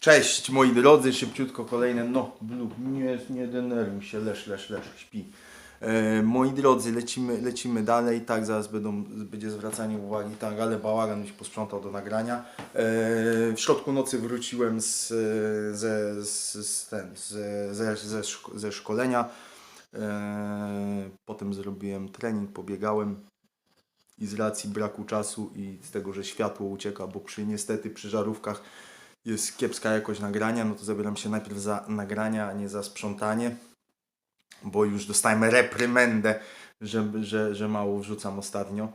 Cześć moi drodzy, szybciutko kolejne, no Blue, nie, nie denerwuj się, leż, leż, leż, śpi. E, moi drodzy, lecimy, lecimy dalej, tak, zaraz będą, będzie zwracanie uwagi, tak, ale bałagan już posprzątał do nagrania. E, w środku nocy wróciłem z, ze, z, z, ten, z, ze, ze, ze szkolenia, e, potem zrobiłem trening, pobiegałem i z racji braku czasu i z tego, że światło ucieka, bo przy niestety przy żarówkach jest kiepska jakość nagrania, no to zabieram się najpierw za nagrania, a nie za sprzątanie, bo już dostałem reprymendę, że, że, że mało wrzucam ostatnio,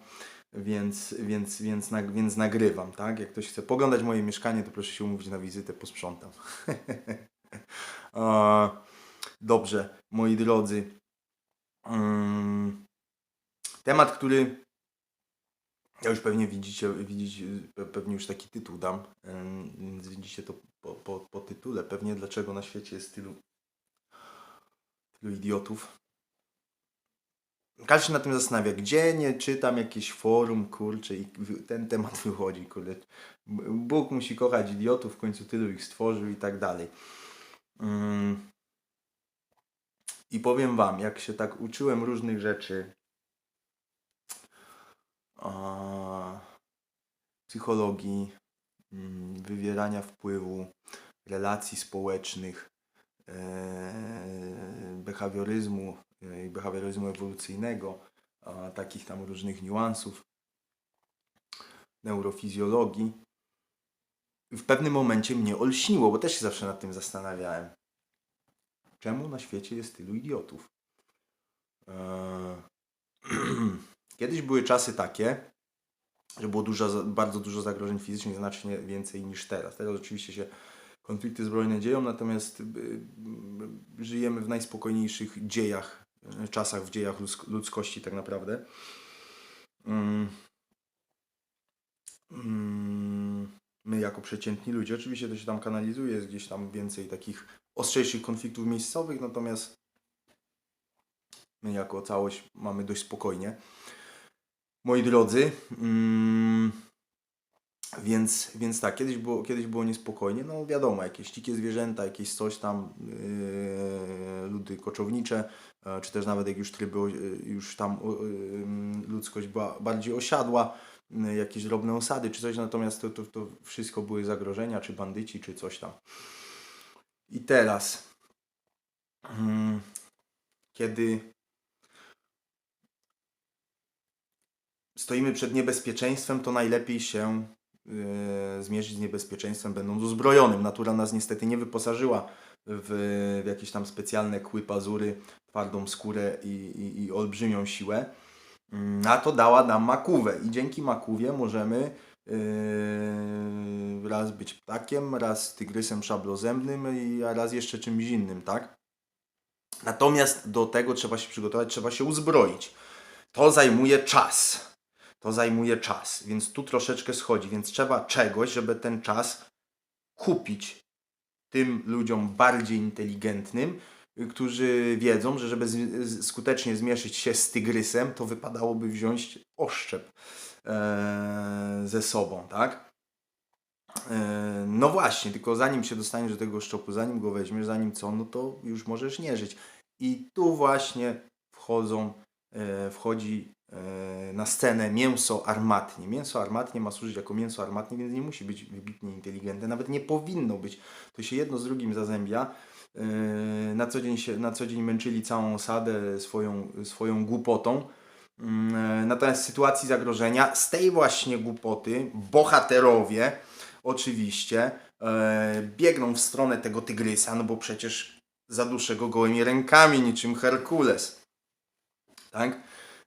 więc, więc, więc, więc nagrywam, tak? Jak ktoś chce poglądać moje mieszkanie, to proszę się umówić na wizytę, posprzątam. Dobrze, moi drodzy. Mm, Temat, który ja już pewnie widzicie, widzicie, pe- pewnie już taki tytuł dam, więc widzicie to po, po, po tytule. Pewnie dlaczego na świecie jest tylu, tylu idiotów. Każdy się na tym zastanawia, gdzie nie czytam jakieś forum, kurczę, i ten temat wychodzi, kurde. Bóg musi kochać idiotów, w końcu tylu ich stworzył i tak dalej. Mm. I powiem wam, jak się tak uczyłem różnych rzeczy, psychologii, mm, wywierania wpływu, relacji społecznych, e, behawioryzmu e, i behawioryzmu ewolucyjnego, takich tam różnych niuansów, neurofizjologii. W pewnym momencie mnie olśniło, bo też się zawsze nad tym zastanawiałem. Czemu na świecie jest tylu idiotów? E, Kiedyś były czasy takie, że było dużo, bardzo dużo zagrożeń fizycznych, znacznie więcej niż teraz. Teraz oczywiście się konflikty zbrojne dzieją, natomiast y, y, żyjemy w najspokojniejszych dziejach, y, czasach w dziejach ludzk- ludzkości tak naprawdę. Mm. Mm. My jako przeciętni ludzie, oczywiście to się tam kanalizuje, jest gdzieś tam więcej takich ostrzejszych konfliktów miejscowych, natomiast my jako całość mamy dość spokojnie. Moi drodzy, mm, więc, więc tak, kiedyś było, kiedyś było niespokojnie, no wiadomo, jakieś dzikie zwierzęta, jakieś coś tam, yy, ludy koczownicze, e, czy też nawet jak już tryby, o- już tam ym, ludzkość była bardziej osiadła, y, jakieś drobne osady czy coś, natomiast to, to, to wszystko były zagrożenia, czy bandyci, czy coś tam. I teraz, mm, kiedy stoimy przed niebezpieczeństwem, to najlepiej się e, zmierzyć z niebezpieczeństwem będąc uzbrojonym. Natura nas niestety nie wyposażyła w, w jakieś tam specjalne kły, pazury, twardą skórę i, i, i olbrzymią siłę. Mm, Na to dała nam makówę i dzięki makówie możemy e, raz być ptakiem, raz tygrysem szablozębnym i a raz jeszcze czymś innym, tak? Natomiast do tego trzeba się przygotować, trzeba się uzbroić. To zajmuje czas. To zajmuje czas, więc tu troszeczkę schodzi, więc trzeba czegoś, żeby ten czas kupić tym ludziom bardziej inteligentnym, y, którzy wiedzą, że żeby skutecznie zmierzyć się z tygrysem, to wypadałoby wziąć oszczep e, ze sobą, tak? E, no właśnie, tylko zanim się dostaniesz do tego szczopu, zanim go weźmiesz, zanim co, no to już możesz nie żyć. I tu właśnie wchodzą, e, wchodzi na scenę mięso armatnie. Mięso armatnie ma służyć jako mięso armatnie, więc nie musi być wybitnie inteligentne, nawet nie powinno być. To się jedno z drugim zazębia. E, Na co dzień, się, na co dzień męczyli całą osadę swoją, swoją głupotą. Mm, e, Natomiast w sytuacji zagrożenia z tej właśnie głupoty bohaterowie oczywiście e, biegną w stronę tego tygrysa, no bo przecież zaduszę go gołymi rękami niczym Herkules. Tak?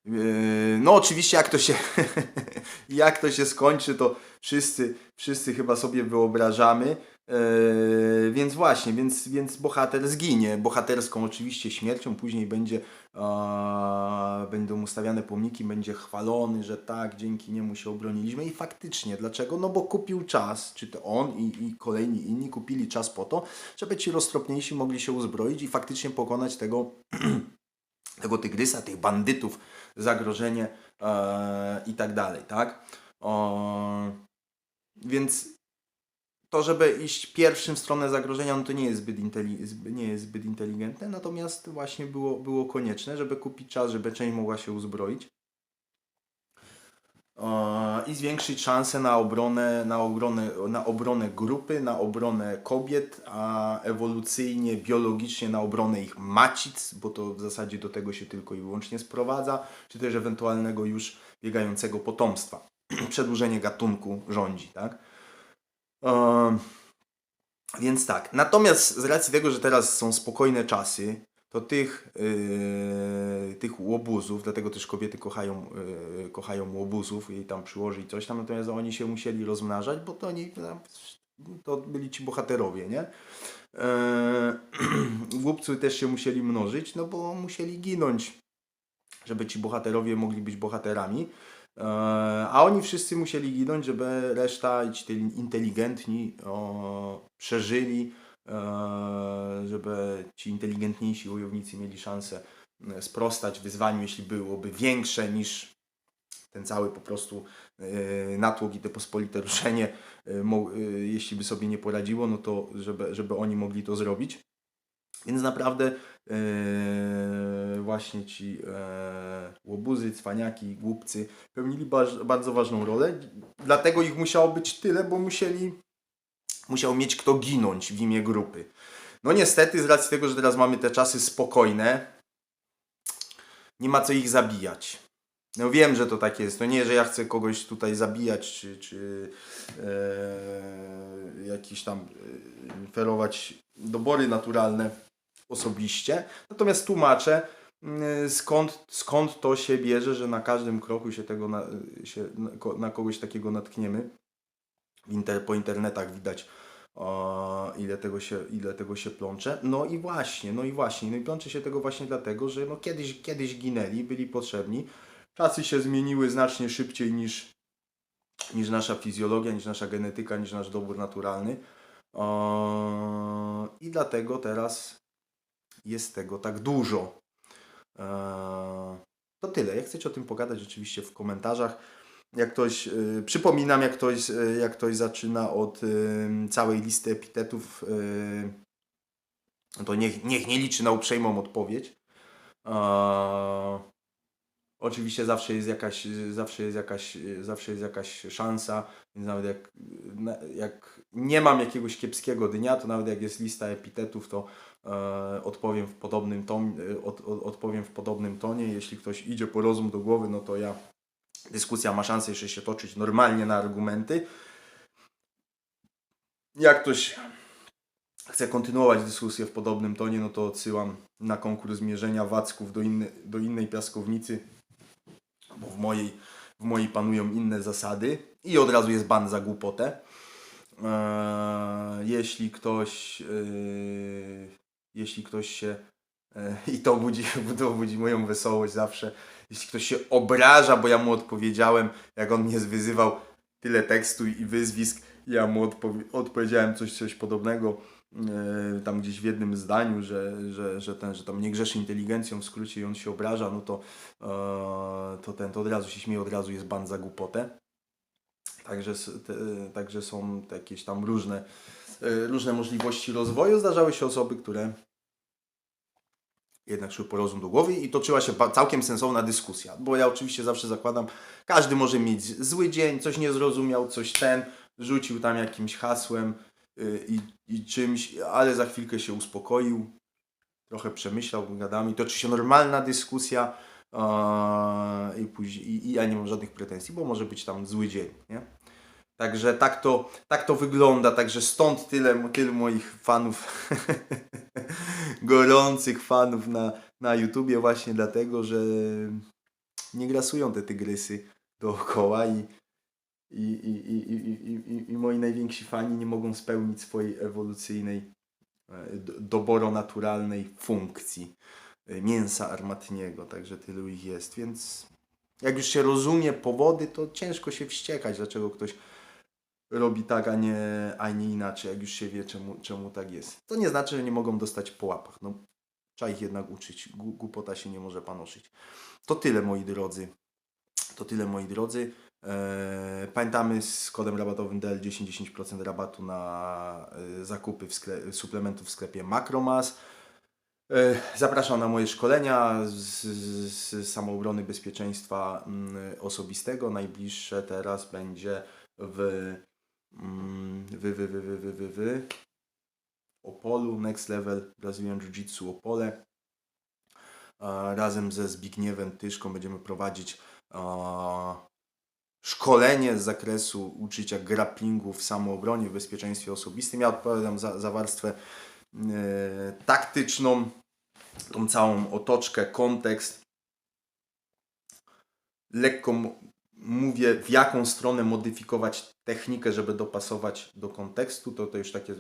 E, no oczywiście jak to się jak to się skończy, to wszyscy, wszyscy chyba sobie wyobrażamy. E, więc właśnie, więc, więc bohater zginie. Bohaterską oczywiście śmiercią, później będzie, będą mu stawiane pomniki, będzie chwalony, że tak, dzięki niemu się obroniliśmy. I faktycznie, dlaczego? No bo kupił czas, czy to on i, i kolejni inni kupili czas po to, żeby ci roztropniejsi mogli się uzbroić i faktycznie pokonać tego, tego tygrysa, tych bandytów, zagrożenie e, i tak dalej, tak? Więc to, żeby iść pierwszym w stronę zagrożenia, no to nie jest zbyt, inteli- nie jest zbyt inteligentne, natomiast właśnie było, było konieczne, żeby kupić czas, żeby część mogła się uzbroić i zwiększyć szanse na obronę, na, obronę, na obronę grupy, na obronę kobiet, a ewolucyjnie, biologicznie na obronę ich macic, bo to w zasadzie do tego się tylko i wyłącznie sprowadza, czy też ewentualnego już biegającego potomstwa. Przedłużenie gatunku rządzi, tak? Więc tak. Natomiast z racji tego, że teraz są spokojne czasy, to tych, yy, tych łobuzów, dlatego też kobiety kochają, yy, kochają łobuzów i tam przyłożyć coś tam, natomiast oni się musieli rozmnażać, bo to oni no, to byli ci bohaterowie, nie? Yy, głupcy też się musieli mnożyć, no bo musieli ginąć, żeby ci bohaterowie mogli być bohaterami. E, A oni wszyscy musieli ginąć, żeby reszta ci te inteligentni o, przeżyli, żeby ci inteligentniejsi wojownicy mieli szansę e, sprostać wyzwaniu, jeśli byłoby większe niż ten cały po prostu e, natłok i te pospolite ruszenie, e, e, jeśli by sobie nie poradziło, no to żeby, żeby oni mogli to zrobić. Więc naprawdę e, właśnie ci e, łobuzy, cwaniaki, głupcy pełnili bardzo ważną rolę. Dlatego ich musiało być tyle, bo musieli, musiał mieć kto ginąć w imię grupy. No niestety, z racji tego, że teraz mamy te czasy spokojne, nie ma co ich zabijać. No wiem, że to tak jest. To nie, że ja chcę kogoś tutaj zabijać, czy, czy e, jakiś tam e, ferować dobory naturalne osobiście. Natomiast tłumaczę, mm, skąd, skąd to się bierze, że na każdym kroku się tego na, się, na, ko- na kogoś takiego natkniemy. Inter, po internetach widać o, ile, tego się, ile tego się plącze. No i właśnie, no i właśnie. No i plącze się tego właśnie dlatego, że no kiedyś, kiedyś ginęli, byli potrzebni. Czasy się zmieniły znacznie szybciej niż, niż nasza fizjologia, niż nasza genetyka, niż nasz dobór naturalny. O, I dlatego teraz jest tego tak dużo. Eee, To tyle. Jak chcecie o tym pogadać, rzeczywiście w komentarzach. Jak ktoś, yy, przypominam, jak ktoś, yy, jak ktoś zaczyna od yy, całej listy epitetów, to niech, niech nie liczy na uprzejmą odpowiedź. Oczywiście zawsze jest jakaś, zawsze jest jakaś, zawsze jest jakaś szansa, więc nawet jak, jak nie mam jakiegoś kiepskiego dnia, to nawet jak jest lista epitetów, to e, odpowiem w podobnym ton, e, od, od, odpowiem w podobnym tonie. Jeśli ktoś idzie po rozum do głowy, no to ja dyskusja ma szansę jeszcze się toczyć normalnie na argumenty. Jak ktoś chce kontynuować dyskusję w podobnym tonie, no to odsyłam na konkurs mierzenia wacków do, inny, do innej piaskownicy, bo w mojej, w mojej panują inne zasady i od razu jest ban za głupotę. Eee, jeśli ktoś yy, jeśli ktoś się i to budzi, to budzi moją wesołość zawsze jeśli ktoś się obraża, bo ja mu odpowiedziałem jak on mnie wyzywał tyle tekstu i wyzwisk ja mu odpowie- odpowiedziałem coś, coś podobnego e, tam gdzieś w jednym zdaniu, że, że, że ten, że tam nie grzeszy inteligencją w skrócie i on się obraża, no to, e, to ten, to od razu się śmieje, od razu jest ban za głupotę. Także, te, także są jakieś tam różne, e, różne możliwości rozwoju. Zdarzały się osoby, które jednak szły po rozum do głowy i toczyła się całkiem sensowna dyskusja, bo ja oczywiście zawsze zakładam, każdy może mieć zły dzień, coś nie zrozumiał, coś ten, rzucił tam jakimś hasłem y, i, i czymś, ale za chwilkę się uspokoił, trochę przemyślał gadami, toczy się normalna dyskusja i, później, i, i ja nie mam żadnych pretensji, bo może być tam zły dzień, nie? Także tak to, tak to wygląda, także stąd tyle, tyle moich fanów, gorących fanów na, na YouTubie właśnie dlatego, że nie grasują te tygrysy dookoła i, i, i, i, i, i, i, moi najwięksi fani nie mogą spełnić swojej ewolucyjnej, e, do- doboronaturalnej funkcji e, mięsa armatniego, także tylu ich jest, więc jak już się rozumie powody, to ciężko się wściekać, dlaczego ktoś robi tak, a nie, a nie inaczej, jak już się wie, czemu, czemu tak jest. To nie znaczy, że nie mogą dostać po łapach. No, trzeba ich jednak uczyć. Głupota się nie może panoszyć. To tyle, moi drodzy. To tyle, moi drodzy. E, Pamiętamy z kodem rabatowym DL10 10% rabatu na e, zakupy w skle- suplementów w sklepie Macromas. E, Zapraszam na moje szkolenia z, z, samoobrony bezpieczeństwa mm, osobistego. Najbliższe teraz będzie w wy, wy, wy, wy, wy, wy, wy. Opolu, Next Level Brazilian Jiu-Jitsu Opole. Razem ze Zbigniewem Tyszką będziemy prowadzić szkolenie z zakresu uczycia grapplingu w samoobronie, w bezpieczeństwie osobistym. Ja odpowiadam za, za warstwę e, taktyczną, tą całą otoczkę, kontekst. Lekko m- mówię, w jaką stronę modyfikować technikę, żeby dopasować do kontekstu. To, to już takie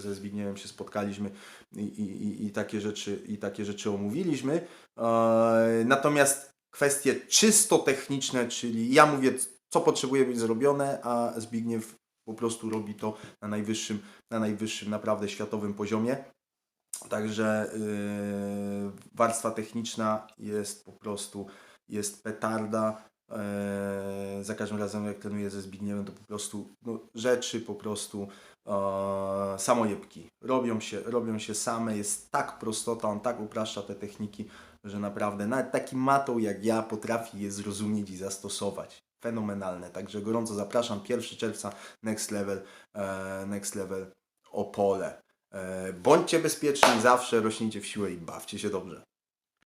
ze Zbigniewem się spotkaliśmy i, i, i- takie, rzeczy, i takie rzeczy omówiliśmy. E, natomiast kwestie czysto techniczne, czyli ja mówię, co potrzebuje być zrobione, a Zbigniew po prostu robi to na najwyższym, na najwyższym naprawdę światowym poziomie. Także yy, warstwa techniczna jest po prostu jest petarda. Yy, za każdym razem jak trenuję ze Zbigniewem, to po prostu no, rzeczy po prostu e, samojebki. Robią się, robią się same, jest tak prostota, on tak upraszcza te techniki, że naprawdę nawet taki matą jak ja potrafi je zrozumieć i zastosować. Fenomenalne. Także gorąco zapraszam. 1 czerwca Next Level, e, Next Level Opole. E, bądźcie bezpieczni zawsze, rośnijcie w siłę i bawcie się dobrze.